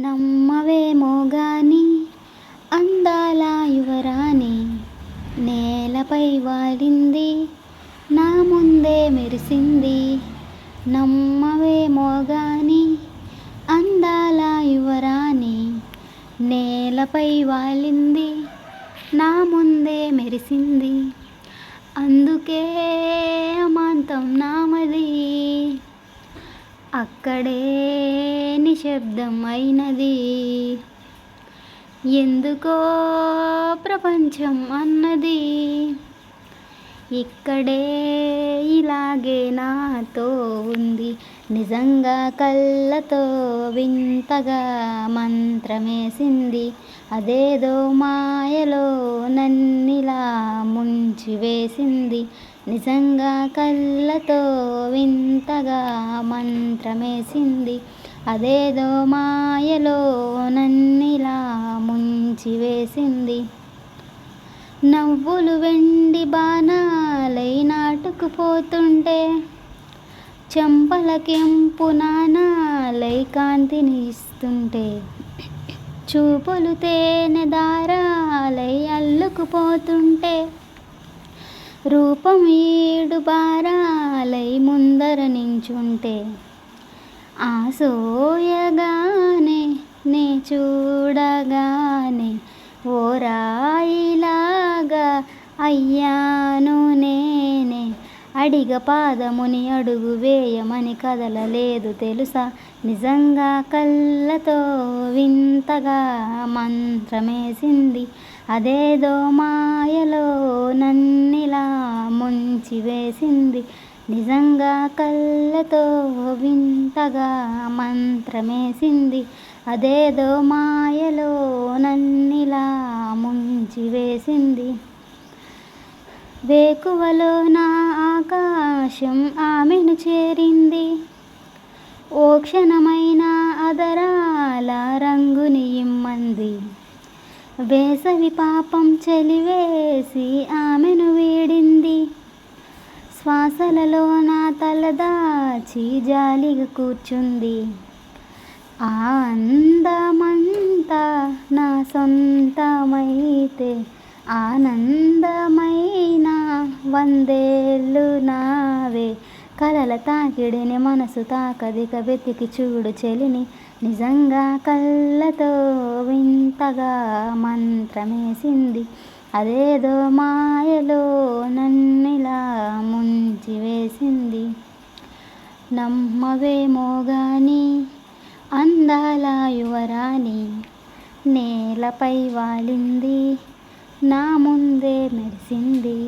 నమ్మవేమో గాని అందాల యువరాణి నేలపై వాలింది నా ముందే మెరిసింది. నమ్మవేమో గాని అందాల యువరాణి నేలపై వాలింది నా ముందే మెరిసింది. అందుకే అక్కడే నిశ్శబ్దమైనది. ఎందుకో ప్రపంచం అన్నది. ఇక్కడే ఇలాగే నాతో ఉంది. నిజంగా కళ్ళతో వింతగా మంత్రమేసింది. అదేదో మాయలో నన్నిలా ముంచివేసింది. నిజంగా కళ్ళతో వింతగా మంత్రమేసింది. అదేదో మాయలో నన్నిలా ముంచివేసింది. నవ్వులు వెండి బాణాలై నాటుకుపోతుంటే చెంపలకెంపు నాణాలై కాంతిని ఇస్తుంటే చూపులు తేనె దారాలై అల్లుకుపోతుంటే రూపం బారాలై ముందర నించుంటే ఆ సోయగానే నే చూడగానే ఓ రాయిలాగా అయ్యాను నేనే. అడిగ పాదముని అడుగు వేయమని కదలలేదు తెలుసా? నిజంగా కళ్ళతో వింతగా మంత్రమేసింది. అదేదో మాయలో నన్ను వేసింది. నిజంగా కళ్ళతో వింతగా మంత్రమేసింది. అదేదో మాయలో నన్నిలా ముంచివేసింది వేకువలో నా ఆకాశం ఆమెను చేరింది. ఓ క్షణమైన అదరాల రంగుని ఇమ్మంది. వేసవి పాపం చలివేసి ఆమెను శ్వాసలలో నా తలదాచి జాలిగా కూర్చుంది. ఆ అందమంతా నా సొంతమైతే ఆనందమైన వందేళ్ళు నావే. కలల తాకిడిని మనసు తాకదిక వెతికి చూడు చెలిని నిజంగా కళ్ళతో వింతగా మంత్రమేసింది. అదేదో మాయలో నన్నిలా ముంచివేసింది. నమ్మవేమో గాని అందాల యువరాణి నేలపై వాలింది నా ముందే మెరిసింది.